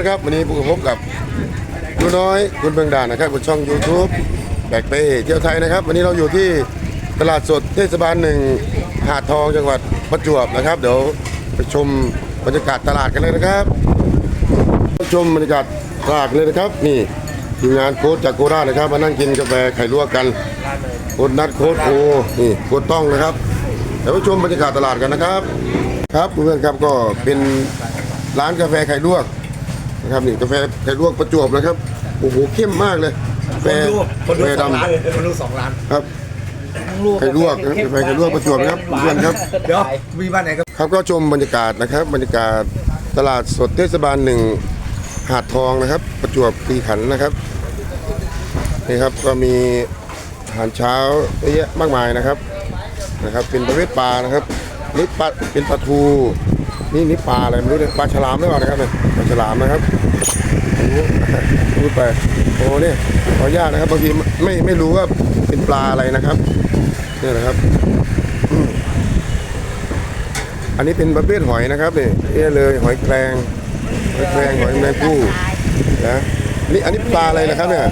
นครับวันนี้ผมพบกับดูน้อยคุณเบืองด่านนะครับบนช่อง YouTube แบกเป้เที่ยวไทยนะครับ วันนี้เราอยู่ที่ตลาดสดเทศบาลหนึ่งหาดทองจังหวัดประจวบนะครับ เดี๋ยวไปชมบรรยากาศตลาดกันเลยนะครับ ชมบรรยากาศตลาดเลยนะครับนี่ทีมงานโค้ชจากโคราชนะครับ มานั่งกินกาแฟไข่ลวกกันโค้ชนัดโค้ชโอนี่โค้ชต้องนะครับเดี๋ยวไปชมบรรยากาศตลาดกันนะครับ ครับเพื่อนครับก็เป็นร้านกาแฟไข่ลวก นะครับนี่กาแฟไข่ลวกประจวบนะครับโอ้โหเข้มมากเลยกาแฟคนดูคนดูกาแฟสองล้านดำคนดูสองล้านครับไข่ลวกนะกาแฟไข่ลวกประจวบนะครับเพื่อนๆครับ เดี๋ยวมีบ้านไหนก็ครับก็ชมบรรยากาศนะครับ บรรยากาศตลาดสดเทศบาลหนึ่งหาดทองนะครับ ประจวบคีรีขันธ์นะครับนี่ครับก็มีอาหารเช้าเยอะแยะมากมายนะครับนะครับ เป็นประเภทปลานะครับนี่ปลาเป็นปลาทู นี่นี่ปลาอะไรไม่รู้เนี่ยปลาฉลามหรือเปล่านะครับเนี่ยปลาฉลามนะครับรู้พูดไปโอ้เนี่ยขออนุญาตนะครับบางทีไม่ไม่รู้ว่าเป็นปลาอะไรนะครับเนี่ยนะครับ อันนี้เป็นประเภทหอยนะครับนี่นี่เลยหอยแครงหอยแครงหอยแมงผู้นะนี่อันนี้ปลาอะไรนะครับเนี่ย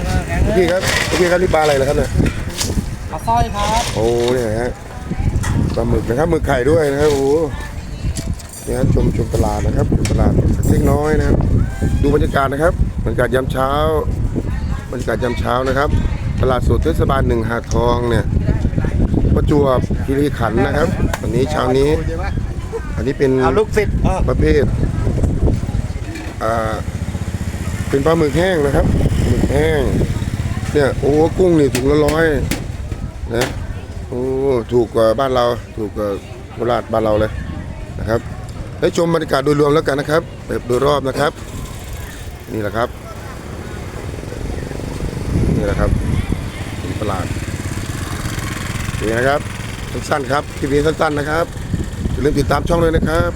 พี่ครับพี่ครับนี่ปลาอะไรนะครับเนี่ยปลาสร้อยครับโอ้เนี่ยฮะปลาหมึกนะครับหมึกไข่ด้วยนะครับโอ้เนี่ยฮะชมชมตลาดนะครับชมตลาดเล็กน้อยนะครับ ดูบรรยากาศนะครับบรรยากาศยามเช้า บรรยากาศยามเช้านะครับ ตลาดสดเทศบาลหนึ่งหาดทองเนี่ย ประจวบคีรีขันธ์นะครับวันนี้เช้านี้ อันนี้เป็นเอาลูกศิษย์เออประเภทอ่าเป็นปลาหมึกแห้งนะครับหมึกแห้งเนี่ยโอ้กุ้งนี่ถุงละร้อยนะโอ้ถูกกว่าบ้านเราถูกกว่าโคราชบ้านเราเลยนะครับ ได้ชมบรรยากาศโดยรวมแล้วกันนะครับแบบโดยรอบนะครับ นี่แหละครับ นี่แหละครับเป็นตลาดนี่นะครับสั้นๆครับคลิปนี้สั้นๆนะครับอย่าลืมติดตามช่องเลยนะครับ